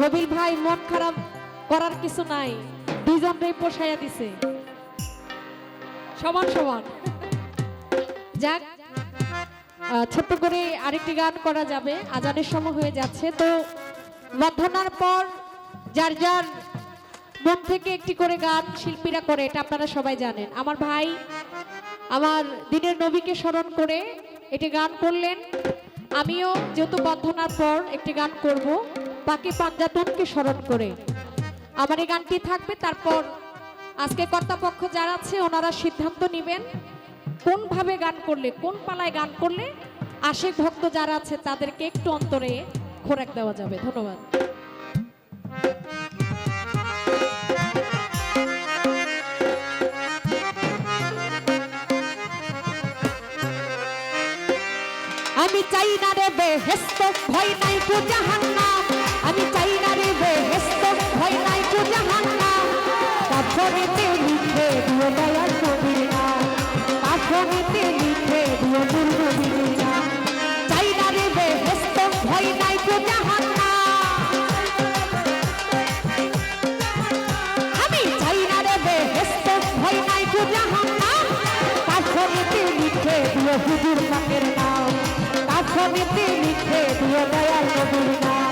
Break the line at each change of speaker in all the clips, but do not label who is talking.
রবিল ভাই মন খারাপ করার কিছু নাই। দুইজনটাই পোষাইয়া দিছে। সমান সমান। যাক ছোট্ট করে আরেকটি গান করা যাবে। আজানের সময় হয়ে যাচ্ছে। তো মধ্যাহ্নার পর যার যার মন থেকে একটি করে গান শিল্পীরা করে, এটা আপনারা সবাই জানেন। আমার ভাই আমার দিনের নবীকে স্মরণ করে একটি গান করলেন। আমিও যেহেতু বন্ধনার পর একটি গান করব। বাকি পাঞ্জাতনকে স্মরণ করে। আমার এই গানটি থাকবে, তারপর আজকে কর্তাপক্ষ যারা আছে, ওনারা সিদ্ধান্ত নেবেন কোনভাবে গান করলে, কোন পালায় গান করলে আশেক ভক্ত যারা আছে, তাদেরকে একটু অন্তরে খোরাক দেওয়া যাবে। ধন্যবাদ। আমি চাই না রে বেহেস্ত ভয় নাই কু জাহান্নাম আমি চাই না ভয় লিখে দিও দয়াল নবীর নাম কাফনেতে লিখে দিও নূর নবীর নাম চাই না রে বেহেস্ত ভয় নাই কু জাহান্নাম আমি চাই না রে বেহেস্ত ভয় নাই কু জাহান্নাম কাফনেতে লিখে দিও হুজুর পাকের নাম কাফনেতে লিখে দিও দয়াল নবীর নাম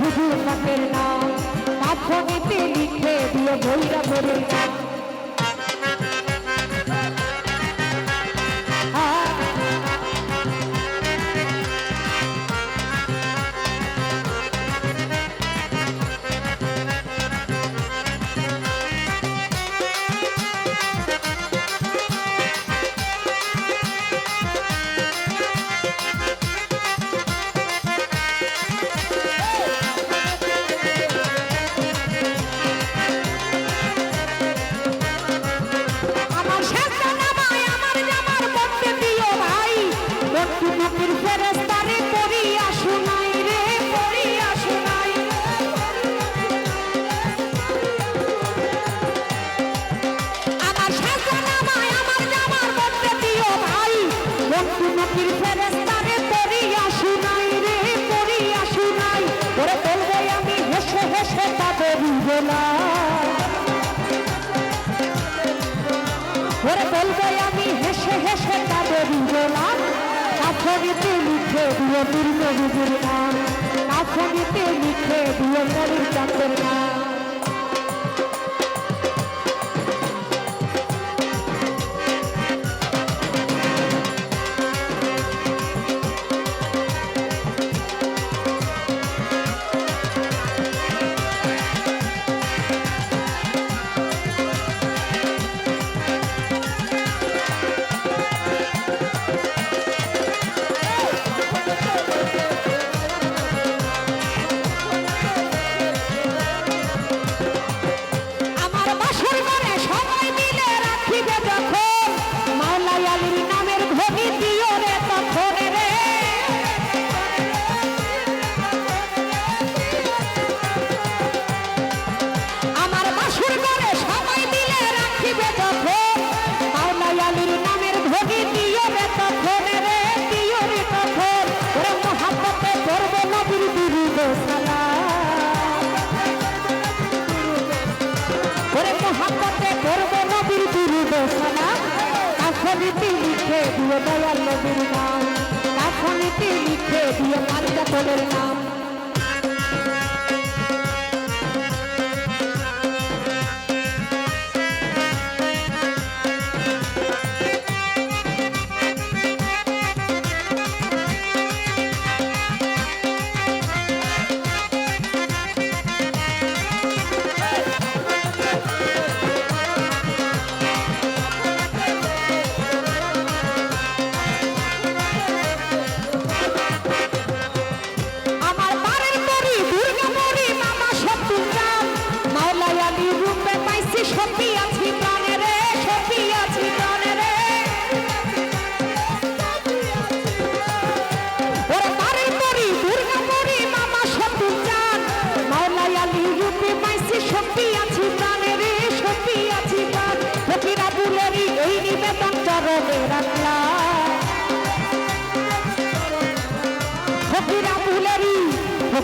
হুজুর পাকের নাম। মাধ্যমিতে লিখে দিয়ে ভৈরা ভরের নাম ওরে বলবে, আমি হেসে হেসে তাদের গেলাম কাফনিতে লিখে দিও দুর্গ বুজুর নাম। কাফনিতে লিখে দিও মরির চাঁদের নাম। সমিতি লিখে দিয়ে দয়াল নবীর নাম? তার সমিতি লিখে দিয়ে মালিকা তোদের নাম?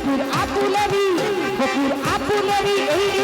ফকির আবুলেরি ফকির আবুলেরি এই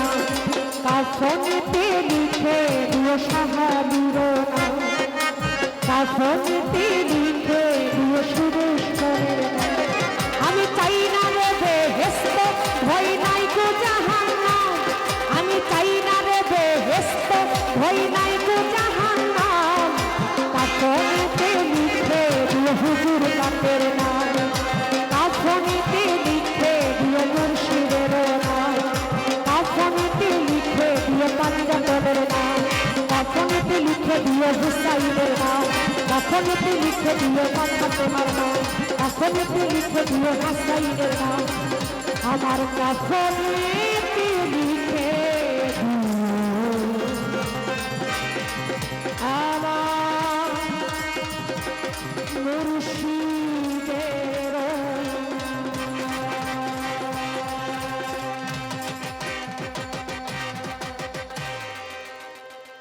কাফনিতে লিখে দিও নাম। কাফনিতে দিও হুসাইনের পাঞ্জাবের নাম কাফনিতে লিখে দিও হাসাইনের নাম আমার কাফনে